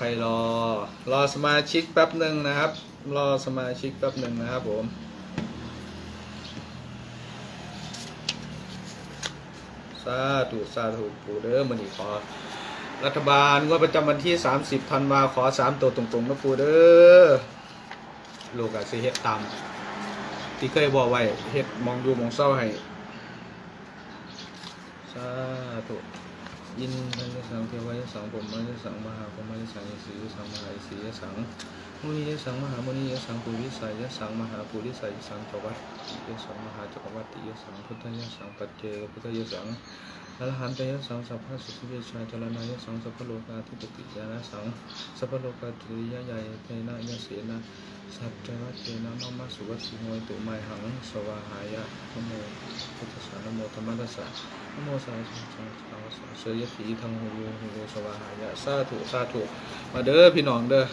ใครรอ รอสมาชิกแป๊บหนึ่งนะครับ รอสมาชิกแป๊บหนึ่งนะครับผมสาธุสาธุปูเด้อมันอีขอ รัฐบาลงวดประจำวันที่ 30ธันวาขอสามตัวตรงๆนะปูเด้อลูกอะสิเฮ็ดตามที่เคยบอกไว้เฮ็ดมองดูมองเศร้าให้สาธุ ยินทันยสังเทวายสังผมมันยสังมหาผมมันยสังยสียสังมหาสียสังมุนียสังมหามุนียสังปุริสัยยสังมหาปุริสัยยสังจักรวัติยสังมหาจักรวัติยสังพุทธยสังปัจเจกพุทธยสัง อรหันตยสังสัพพะสุขเวชาจรณายสังสัพพโลกาธิปติยานะสังสัพพโลกาตริยยายเทนะยเสนะสัพจวัตเตนะมะมะสุวัตถิโมยตุไมหังสวาหายะนโมพุทธสสะนโมธรรมทัสสะนโมสาธุสาธุสาธุสาธุเสยผีทางหูหูสวาหายะสาธุสาธุมาเด้อพี่น้องเด้อ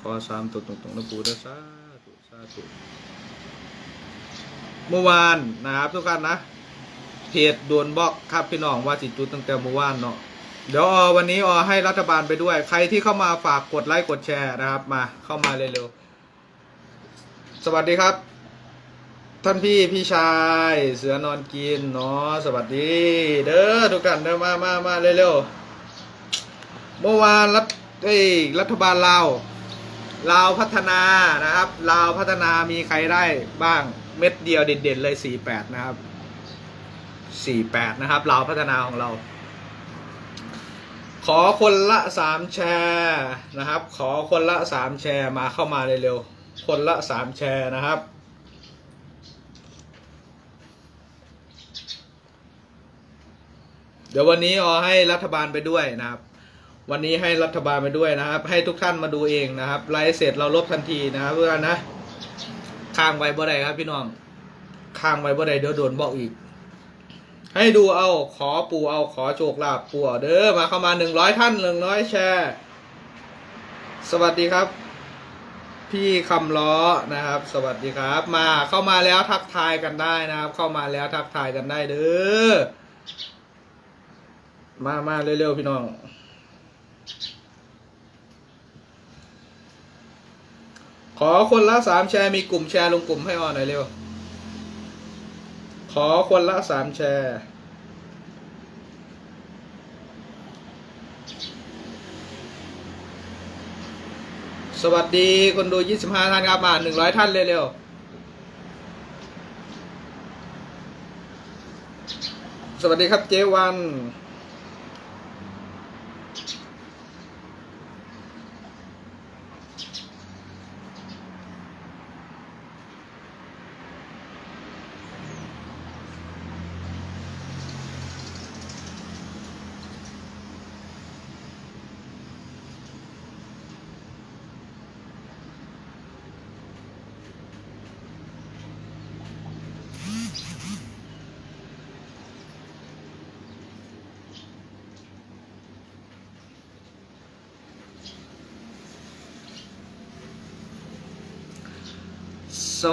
ขอสามตัวตรงๆนะปูเด้อสาธุสาธุเมื่อวานนะครับทุกท่านนะ เพจโดนบล็อกครับพี่น้องว่าสิจุดตั้งแต่เมื่อวานเนาะเดี๋ยวอวันนี้อให้รัฐบาลไปด้วย ใครที่เข้ามาฝากกดไลค์กดแชร์นะครับ มาเข้ามาเร็วๆสวัสดีครับ ท่านพี่พี่ชายเสือนอนกินเนาะสวัสดี เด้อทุกท่านเด้อมามามาเร็วๆเมื่อวานรัฐเอ้รัฐบาลลาวลาวพัฒนานะครับลาวพัฒนามีใครได้บ้างเม็ดเดียวเด่นๆเลย 48 นะครับ 48 นะครับลาพัฒนาของเรา ขอคนละสามแชร์นะครับ ขอคนละสามแชร์มาเข้ามาเร็วๆคนละสามแชร์นะครับเดี๋ยววันนี้เอาให้รัฐบาลไปด้วยนะครับ วันนี้ให้รัฐบาลไปด้วยนะครับ ให้ทุกท่านมาดูเองนะครับไลฟ์เสร็จเราลบทันทีนะครับเพื่อนนะค้างไว้บ่ได้ครับพี่น้องค้างไว้บ่ได้เดี๋ยวโดนบอกอีก ให้ดูเอาขอปู่เอาขอโชคลาภปูเอาเด้อมาเข้ามาหนึ่งร้อยท่านหนึ่งร้อยแชร์ สวัสดีครับ พี่คำล้อนะครับ สวัสดีครับ มาเข้ามาแล้วทักทายกันได้นะครับ เข้ามาแล้วทักทายกันได้เด้อมามาเร็วๆพี่น้องขอคนละสามแชร์มีกลุ่มแชร์ลงกลุ่มให้ออนหน่อยเร็ว ขอคนละสามแชร์สวัสดีคนดู 25 ท่านครับมา 100 ท่านเร็วๆ สวัสดีครับเจวัน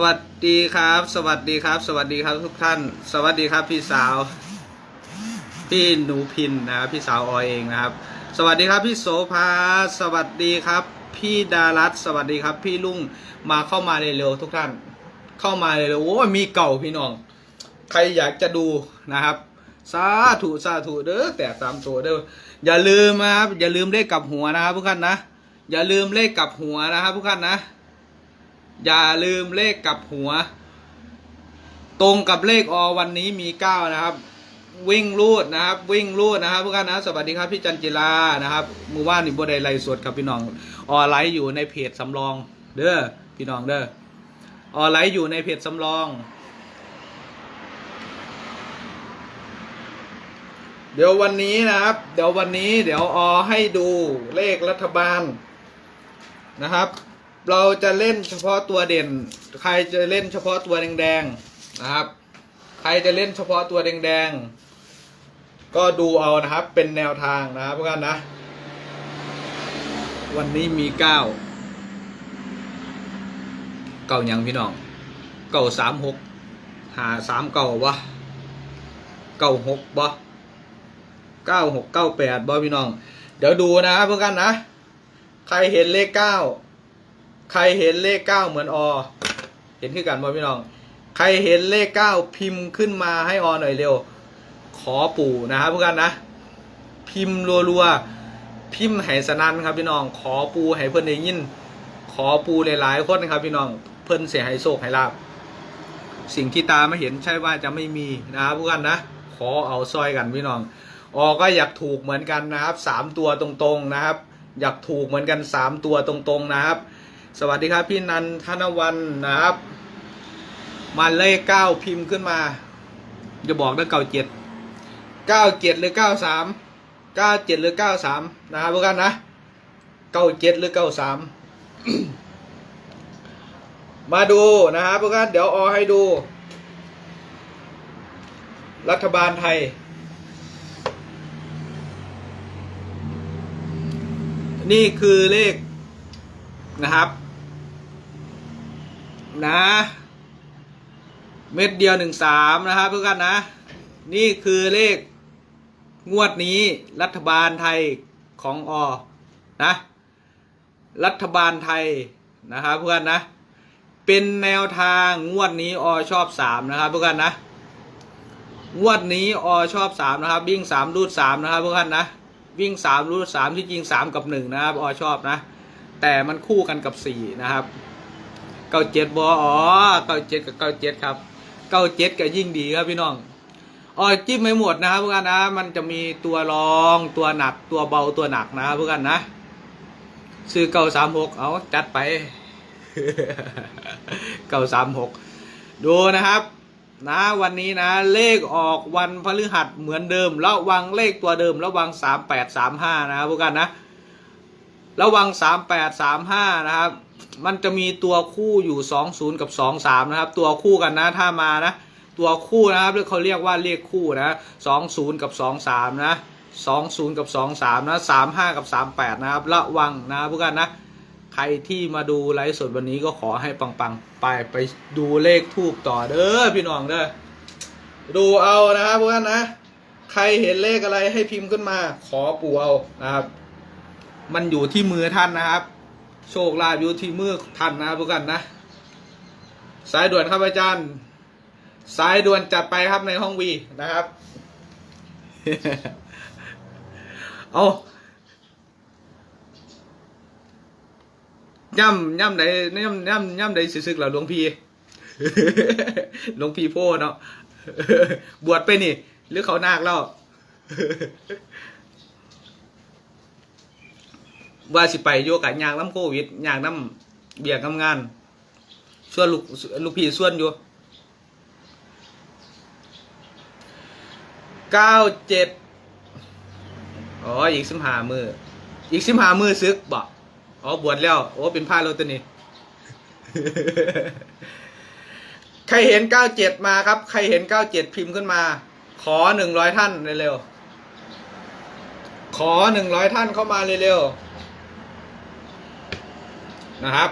วัสดีครับ สวัสดีครับ สวัสดีครับทุกท่าน สวัสดีครับพี่สาว พี่หนูพินนะครับพี่สาวออยเองนะครับ สวัสดีครับพี่โสภาสวัสดีครับ พี่ดารัตสวัสดีครับ พี่ลุงมาเข้ามาเร็วๆทุกท่าน เข้ามาเร็วๆโอ้มีเก่าพี่น้อง ใครอยากจะดูนะครับสาธุสาธุเด้อแต่ตามตัวเด้ออย่าลืมนะครับอย่าลืมเลขกลับหัวนะครับทุกท่านนะอย่าลืมเลขกลับหัวนะครับทุกท่านนะ อย่าลืมเลขกับหัว ตรงกับเลขอวันนี้มีเก้านะครับ วิ่งรูดนะครับ วิ่งรูดนะครับทุกท่านนะสวัสดีครับพี่จันจิลานะครับมือว่านนี่บัไดไลฟ์สดครับพี่น้องออไลฟ์อยู่ในเพจสำรอง เด้อพี่น้องเด้อออไลฟ์อยู่ในเพจสำรอง เดี๋ยววันนี้นะครับ เดี๋ยววันนี้เดี๋ยวออให้ดูเลขรัฐบาลนะครับ เราจะเล่นเฉพาะตัวเด่น ใครจะเล่นเฉพาะตัวแดงๆนะครับ ใครจะเล่นเฉพาะตัวแดงๆ ก็ดูเอานะครับเป็นแนวทางนะครับพวกกันนะ วันนี้มีเก้าเก่ายังพี่น้องเก่าสามหกหาสามเก่าวะเก่าหกบ่เก้าหกเก้าแปดบ่พี่น้อง เดี๋ยวดูนะครับเพื่อนกันนะ ใครเห็นเลขเก้า ใครเห็นเลขเก้าเหมือนอ เห็นขึ้นกันบ่พี่น้อง ใครเห็นเลขเก้าพิมพ์ขึ้นมาให้อหน่อยเร็ว ขอปู่นะครับเพื่อนกันนะ พิมพ์รัวๆ พิมพ์ให้สนันครับพี่น้อง ขอปูให้เพื่อนได้ยิน ขอปูหลายๆคนนะครับพี่น้อง เพื่อนเสียให้โชคให้ลาบ สิ่งที่ตาไม่เห็นใช่ว่าจะไม่มีนะครับเพื่อนนะ ขอเอาซอยกันพี่น้อง ออก็อยากถูกเหมือนกันนะครับสามตัวตรงๆนะครับ อยากถูกเหมือนกันสามตัวตรงๆนะครับ สวัสดีครับพี่นันทนวันนะครับ มาเลขเก้าพิมพ์ขึ้นมา จะบอกนะเก้าเจ็ดเก้าเจ็ดหรือเก้าสามเก้าเจ็ดหรือเก้าสามนะครับพวกกันนะเก้าเจ็ดหรือเก้าสามมาดูนะครับพวกกันเดี๋ยวออให้ดู รัฐบาลไทยนี่คือเลขนะครับ นะ เม็ดเดียวหนึ่งสามนะครับเพื่อนนะ นี่คือเลขงวดนี้รัฐบาลไทยของอนะ รัฐบาลไทยนะครับเพื่อนนะ เป็นแนวทางงวดนี้อชอบสามนะครับเพื่อนนะงวดนี้อชอบสามนะครับ วิ่งสามรูดสามนะครับเพื่อนนะวิ่งสามรูดสามที่จริงสามกับหนึ่งนะครับอชอบนะ แต่มันคู่กันกับสี่นะครับ เก้าเจ็ดบออ๋อเก้าเจ็ดกับเก้าเจ็ดครับเก้าเจ็ดก็ยิ่งดีครับพี่น้องอ๋อจิ้มไม่หมดนะครับเพื่อนนะ มันจะมีตัวรองตัวหนักตัวเบาตัวหนักนะครับเพื่อนนะซื้อเก้าสามหกเอาจัดไปเก้าสามหกดูนะครับนะวันนี้นะเลขออกวันพฤหัสเหมือนเดิมระวังเลขตัวเดิมระวังสามแปดสามห้านะครับพวกกันนะระวังสามแปดสามห้านะครับ มันจะมีตัวคู่อยู่สองศูนย์กับสองสามนะครับ ตัวคู่กันนะถ้ามานะ ตัวคู่นะครับเรียกเขาเรียกว่าเลขคู่นะสองศูนย์กับสองสามนะสองศูนย์กับสองสามนะสามห้ากับสามแปดนะครับ ระวังนะครับพวกกันนะ ใครที่มาดูไลฟ์สดวันนี้ก็ขอให้ปังๆ ไปไปดูเลขทูบต่อเด้อพี่น้องเด้อดูเอานะครับพวกท่านนะ ใครเห็นเลขอะไรให้พิมพ์ขึ้นมา ขอปู่เอานะครับ มันอยู่ที่มือท่านนะครับ โชคลาภอยู่ที่มือท่านนะพวกท่านนะ สายด่วนครับอาจารย์ สายด่วนจัดไปครับในห้องวีนะครับ เอาย่ำย่ำใดย่ำย่ำย่ำใดสึกๆเหล่าหลวงพี่หลวงพี่โพเนาะบวชไปนี่ หรือเขานาคแล้ว ว่าสิไปโยกับยางน้ำโควิดยางน้ำเบียกน้ำงานส่วนลูกลูกพี่ส่วนอยู่เก้าเจ็ดอ๋ออีกสิบห้ามืออีกสิบห้ามือซึกบอกอ๋อบวชแล้วโอ้เป็นผ้าโรตัวนี้ใครเห็นเก้าเจ็ดมาครับ ใครเห็นเก้าเจ็ดพิมพ์ขึ้นมา ขอหนึ่งร้อยท่านเร็วๆขอหนึ่งร้อยท่านเข้ามาเร็วๆ นะครับ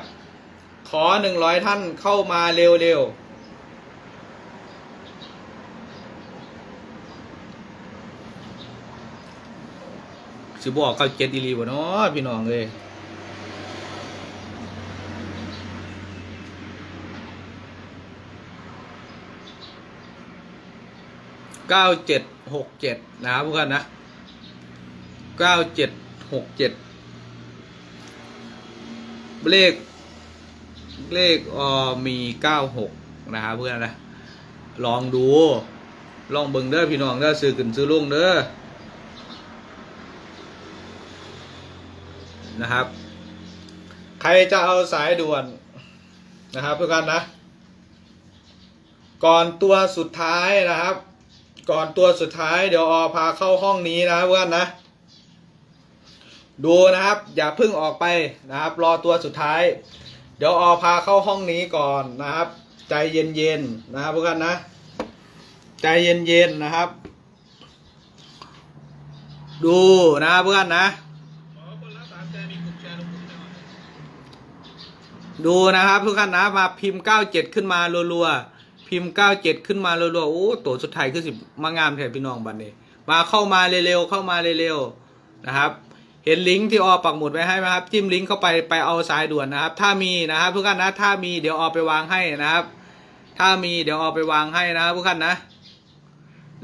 ขอหนึ่งร้อยท่านเข้ามาเร็วๆสิบอกเก้าเจ็ดอีหลีบ่เนาะพี่น้องเลยเก้าเจ็ดหกเจ็ดนะครับพวกท่านนะเก้าเจ็ดหกเจ็ด เลข เลขออมีเก้าหกนะครับเพื่อนนะ ลองดู ลองเบิ่งเด้อพี่น้องเด้อซื้อขึ้นซื้อลงเด้อนะครับ ใครจะเอาสายด่วนนะครับทุกท่านนะ ก่อนตัวสุดท้ายนะครับ ก่อนตัวสุดท้ายเดี๋ยวออพาเข้าห้องนี้นะเพื่อนนะ ดูนะครับ อย่าเพิ่งออกไปนะครับ รอตัวสุดท้าย เดี๋ยวออพาเข้าห้องนี้ก่อนนะครับ ใจเย็นๆนะครับเพื่อนนะ ใจเย็นๆนะครับ ดูนะครับเพื่อนนะ ดูนะครับทุกท่านนะมาพิมพ์97ขึ้นมารัวๆพิมพ์97ขึ้นมารัวๆโอ้ตัวสุดท้ายคือสิมางามแทนพี่น้องบัดนี้ มาเข้ามาเร็วๆเข้ามาเร็วๆนะครับ เห็นลิงก์ที่ออปักหมุดไว้ให้ไหมครับ จิ้มลิงก์เข้าไปไปเอาสายด่วนนะครับ ถ้ามีนะครับทุกท่านนะถ้ามีเดี๋ยวออไปวางให้นะครับ ถ้ามีเดี๋ยวออไปวางให้นะครับทุกท่านนะ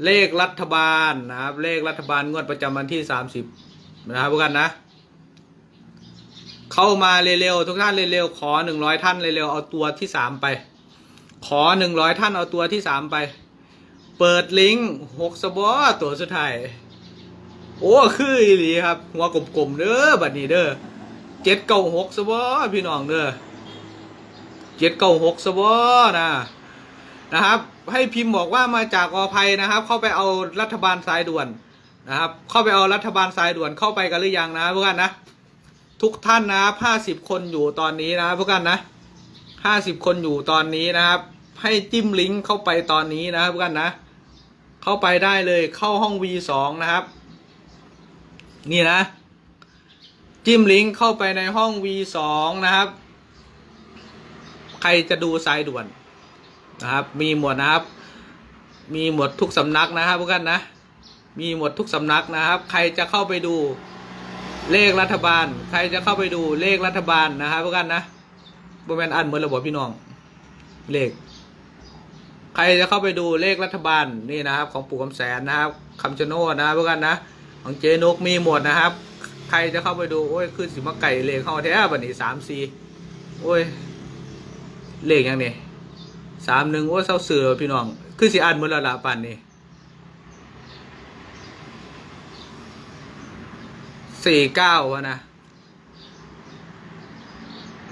เลขรัฐบาลนะครับ เลขรัฐบาลงวดประจำวันที่30นะครับทุกท่านนะ เข้ามาเร็วๆทุกท่านเร็วๆขอหนึ่งร้อยท่านเร็วๆเอาตัวที่สามไป ขอหนึ่งร้อยท่านเอาตัวที่สามไป เปิดลิงก์หกสบอตัวสุดท้าย โอ้คืออีหลีครับ หัวกลมๆเด้อบัดนี้เด้อเจ็ดเก้าหกสบอพี่น้องเด้อเจ็ดเก้าหกสบอนะนะครับ ให้พิมพ์บอกว่ามาจากอภัยนะครับ เข้าไปเอารัฐบาลสายด่วนนะครับ เข้าไปเอารัฐบาลสายด่วนเข้าไปกันหรือยังนะพวกกันนะทุกท่านนะห้าสิบคนอยู่ตอนนี้นะพวกกันนะห้าสิบคนอยู่ตอนนี้นะครับ ให้จิ้มลิงก์เข้าไปตอนนี้นะพวกกันนะ เข้าไปได้เลยเข้าห้อง V2 นะครับ นี่นะ จิ้มลิงก์เข้าไปในห้อง V2 นะครับ ใครจะดูสายด่วนนะครับ มีหมดนะครับ มีหมดทุกสำนักนะครับพวกกันนะ มีหมดทุกสำนักนะครับ ใครจะเข้าไปดูเลขรัฐบาล ใครจะเข้าไปดูเลขรัฐบาลนะครับพวกกันนะบแมนอันเหมือนระบบพี่น้องเลข ใครจะเข้าไปดูเลขรัฐบาลนี่นะครับ ของปู่คำแสนนะครับคำชะโนดนะครับพวกกันนะ ของเจนกมีหมดนะครับ ใครจะเข้าไปดูโอ้ยคือสิมาไก่เลขเข้าแท้บันนี้สามสี่โอ้ยเลขยังนี่สามหนึ่งโอ้ยเศร้าเสือพี่น้องคือสิอันหมือละละปันนี่สี่เก้าวะนะ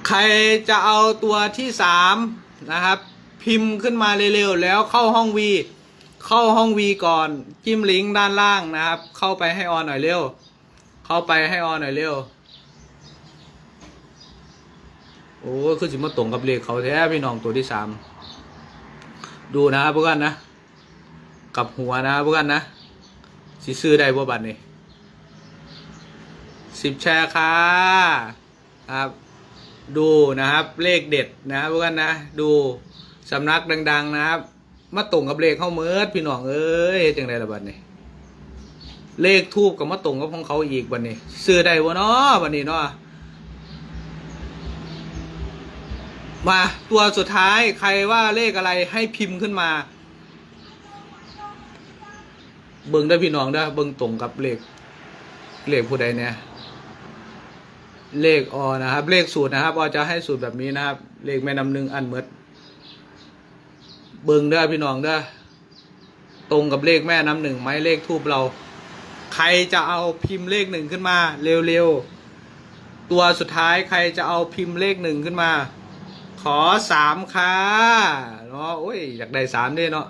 ใครจะเอาตัวที่สามนะครับ พิมพ์ขึ้นมาเร็วๆ แล้วเข้าห้องวี เข้าห้องวีก่อนจิ้มลิงก์ด้านล่างนะครับ เข้าไปให้ออนหน่อยเร็ว เข้าไปให้ออนหน่อยเร็ว โอ้คือสิมาตรงกับเลขเขาแท้พี่น้องตัวที่สามดูนะครับพวกกันนะ กับหัวนะพวกกันนะสิซื้อได้บ่บัตรนี่สิบแชร์ค่ะครับดูนะครับเลขเด็ดนะครับพวกกันนะ ดูสำนักดัง ๆ นะครับ มาตรงกับเลขเข้าเมิดพี่น้องเอ้ยจังไดละบัดนี้เลขทูบกับมาตรงกับของเขาอีกบัดนี้ซื้อได้บ่เนาะบัดนี้เนาะมาตัวสุดท้ายใครว่าเลขอะไรให้พิมพ์ขึ้นมา เบิ่งได้พี่น้องได้เบิ่งตรงกับเลขเลขผู้ใดเนี่ยเลขอนะครับ เลขสูตรนะครับอจะให้สูตรแบบนี้นะครับ เลขแม่นำหนึ่งอันเมด เบิงเด้อพี่น้องเด้อตรงกับเลขแม่น้ำหนึ่งไหมเลขทูบเรา ใครจะเอาพิมพ์เลขหนึ่งขึ้นมา เร็วๆ ตัวสุดท้ายใครจะเอาพิมพ์เลขหนึ่งขึ้นมา ขอสามค่ะเนาะโอ้ยอยากได้สามด้วยเนาะ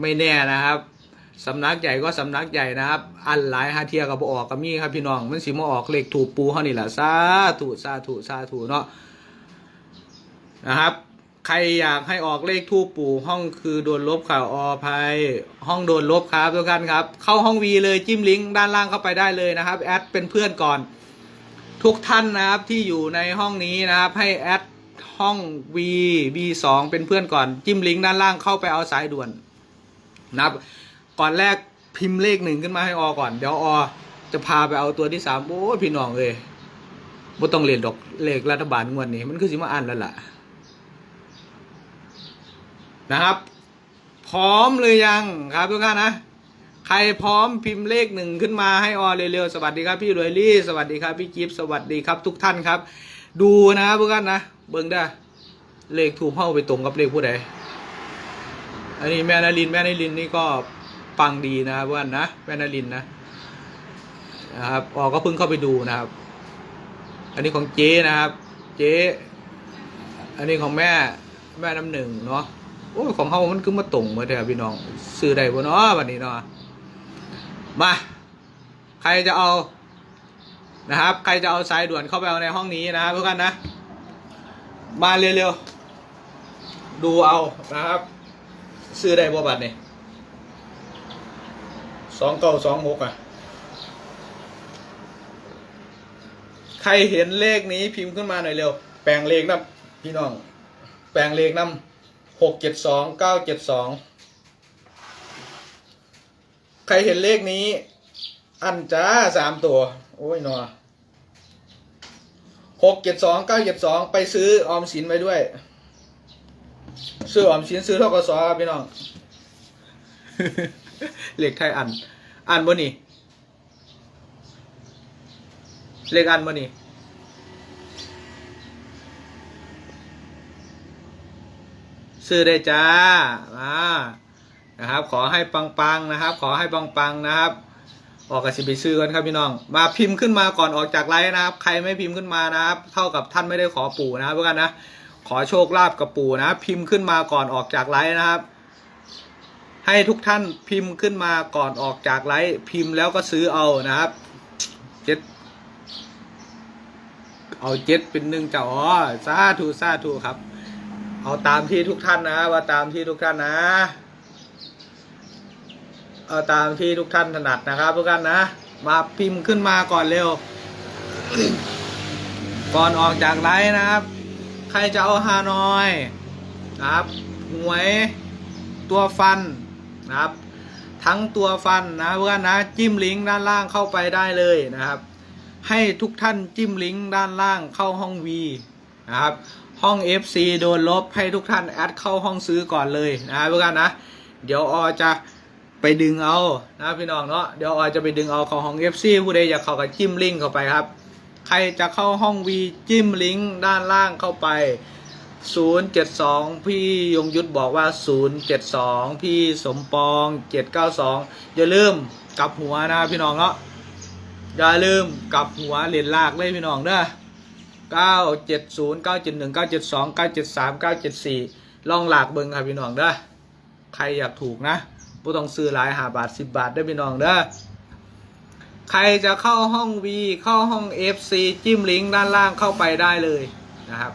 ไม่แน่นะครับสำนักใหญ่ก็สำนักใหญ่นะครับ อันหลายฮาเทียกับออกกับมีครับพี่น้องมันสิมาออกเลขถูกปูเขานี่แหละซาถูซาถูซาถูเนาะนะครับ ใครอยากให้ออกเลขทูปปู่ห้องคือโดนลบข่าวอภัยห้องโดนลบครับทุกท่านครับ เข้าห้องวีเลยจิ้มลิงก์ด้านล่างเข้าไปได้เลยนะครับแอดเป็นเพื่อนก่อน ทุกท่านนะครับที่อยู่ในห้องนี้นะครับให้แอดห้อง V B2 เป็นเพื่อนก่อนจิ้มลิงก์ด้านล่างเข้าไปเอาสายด่วนนะครับก่อนแรกพิมพ์เลขหนึ่งขึ้นมาให้อก่อน เดี๋ยวอจะพาไปเอาตัวที่สามโอ้พี่น้องเลยบ่ต้องเรียนดอกเลขรัฐบาลงวดนี้มันคือสิมาอ่านแล้วล่ะ นะครับ พร้อมหรือยังครับทุกท่านนะ ใครพร้อมพิมพ์เลขหนึ่งขึ้นมาให้ออเร็วๆสวัสดีครับพี่รวยลี่ สวัสดีครับพี่กิฟต์สวัสดีครับทุกท่านครับ ดูนะครับทุกท่านนะเบิ่งได้เลขถูกเข้าไปตรงกับเลขผู้ใดอันนี้แม่นารินแม่นารินนี่ก็ปังดีนะครับทุกท่านนะแม่นารินนะนะครับออกก็เพิ่งเข้าไปดูนะครับ อันนี้ของเจ๊นะครับ เจ๊อันนี้ของแม่แม่น้ำหนึ่งเนาะ โอ้ของเขามันคือมาตรงมาเถอพี่น้อง ซื้อได้บ่เนาะวันนี้เนาะมา ใครจะเอานะครับ ใครจะเอาสายด่วนเข้าไปเอาในห้องนี้นะครับทุกท่านนะ มาเร็วๆดูเอานะครับ ซื้อได้บ่บัตรนี่สองเก้าสองหกอะใครเห็นเลขนี้พิมพ์ขึ้นมาหน่อยเร็ว แปลงเลขนะพี่น้อง แปลงเลขนำ หกเจ็ดสองเก้าเจ็ดสองใครเห็นเลขนี้ อันจ้าสามตัว โอ้ยนอหกเจ็ดสองเก้าเจ็ดสองไปซื้อออมสินไว้ด้วย ซื้อออมสินซื้อทกสครับพี่น้องเลขไทยอัน อันบ่นี่เลขอันบ่นี่ ซื้อได้จ้ามานะครับ ขอให้ปังๆนะครับ ขอให้ปังๆนะครับ ออกกับสิไปซื้อกันครับพี่น้อง มาพิมพ์ขึ้นมาก่อนออกจากไลฟ์นะครับ ใครไม่พิมพ์ขึ้นมานะครับ เท่ากับท่านไม่ได้ขอปู่นะครับเพื่อนนะ ขอโชคลาภกับปู่นะ พิมพ์ขึ้นมาก่อนออกจากไลฟ์นะครับ ให้ทุกท่านพิมพ์ขึ้นมาก่อนออกจากไลฟ์พิมพ์แล้วก็ซื้อเอานะครับเจ็ดเอาเจ็ดเป็นหนึ่งจ้าอ๋อสาธุสาธุครับ เอาตามที่ทุกท่านนะว่าตามที่ทุกท่านนะ เอาตามที่ทุกท่านถนัดนะครับทุกท่านนะ มาพิมพ์ขึ้นมาก่อนเร็ว ก่อนออกจากไลฟ์นะครับ ใครจะเอาฮานอยนะครับหวยตัวฟันนะครับ ทั้งตัวฟันนะเพื่อนนะจิ้มลิงก์ด้านล่างเข้าไปได้เลยนะครับ ให้ทุกท่านจิ้มลิงก์ด้านล่างเข้าห้อง V นะครับ ห้อง FC โดนลบให้ทุกท่านแอดเข้าห้องซื้อก่อนเลยนะเพื่อนนะ เดี๋ยวออจะไปดึงเอานะพี่น้องเนาะเดี๋ยวออจะไปดึงเอาข้าห้อง FC ผู้ใดอยากเข้าก็จิ้มลิงก์เข้าไปครับ ใครจะเข้าห้อง V จิ้มลิงก์ด้านล่างเข้าไป 072 พี่ยงยุทธบอกว่า 072 พี่สมปอง 792 อย่าลืมกลับหัวนะพี่น้องเนาะอย่าลืมกลับหัวเหรียญลากเลยพี่น้องเด้อ 970 971 972 973 974 ลองหลากเบิงครับพี่น้องเด้อใครอยากถูกนะบ่ต้องซื้อหลายหาบาท 10 บาทได้พี่น้องเด้อใครจะเข้าห้อง V เข้าห้อง FC จิ้มลิงก์ด้านล่างเข้าไปได้เลยนะครับ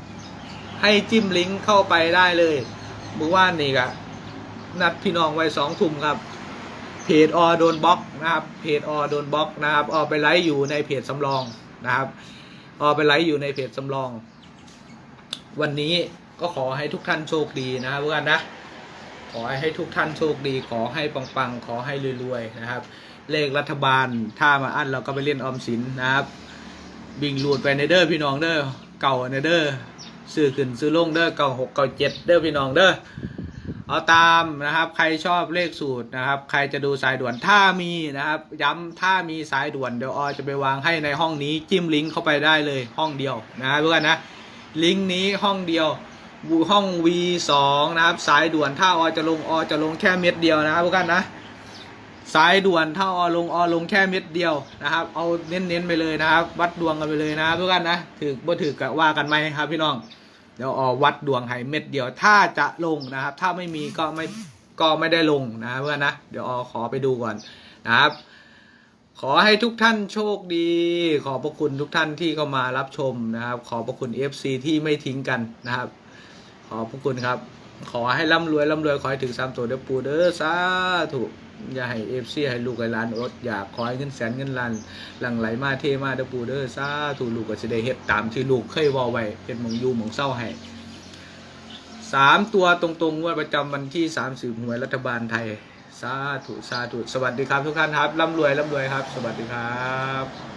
ให้จิ้มลิงก์เข้าไปได้เลยเมื่อวานนี่ก็นัดพี่น้องไว้สองทุ่มครับเพจออโดนบล็อกนะครับเพจอโดนบล็อกนะครับออไปไลฟ์อยู่ในเพจสำรองนะครับ ออไปไลฟ์อยู่ในเพจสำรอง วันนี้ก็ขอให้ทุกท่านโชคดีนะครับเพื่อนนะ ขอให้ทุกท่านโชคดี ขอให้ปังๆ ขอให้รวยๆนะครับ เลขรัฐบาลถ้ามาอันเราก็ไปเล่นออมสินนะครับบิงลูดไปในเด้อพี่น้องเด้อเก่าในเด้อซื้อขึ้นซื้อลงเด้อเก่าหกเก่าเจ็ดเด้อพี่น้องเด้อ เอาตามนะครับ ใครชอบเลขสูตรนะครับ ใครจะดูสายด่วนถ้ามีนะครับ ย้ำถ้ามีสายด่วนเดี๋ยวออจะไปวางให้ในห้องนี้จิ้มลิงก์เข้าไปได้เลยห้องเดียวนะครับเพื่อนนะลิงก์นี้ห้องเดียวห้อง V2 นะครับ สายด่วนถ้าออจะลงออจะลงแค่เม็ดเดียวนะครับเพื่อนนะสายด่วนถ้าออลงออลงแค่เม็ดเดียวนะครับ เอาเน้นๆไปเลยนะครับ วัดดวงกันไปเลยนะครับทุกท่านนะถือบ่ถือกับว่ากันไหมครับพี่น้อง เดี๋ยวออวัดดวงให้เม็ดเดียวถ้าจะลงนะครับ ถ้าไม่มีก็ไม่ก็ไม่ได้ลงนะเพื่อนนะเดี๋ยวออขอไปดูก่อนนะครับ ขอให้ทุกท่านโชคดี ขอบพระคุณทุกท่านที่เข้ามารับชมนะครับ ขอบพระคุณ FC ที่ไม่ทิ้งกันนะครับ ขอบพระคุณครับ ขอให้ร่ำรวยร่ำรวยขอให้ถึงสามตัวเด้อปูเด้อสาธุ อย่าให้เอฟซีให้ลูกให้หลานอดอยากขอให้เงินแสนเงินล้านหลั่งไหลมาเทมาเด้อปูเด้อซาธุลูกก็จะได้เฮ็ดตามที่ลูกเคยวอไว้เป็นหมองยูหมองเศร้าให้สามตัวตรงๆงวดประจำวันที่สามสิบหวยรัฐบาลไทยสาธุสาธุสวัสดีครับทุกท่านครับร่ำรวยร่ำรวยครับ สวัสดีครับ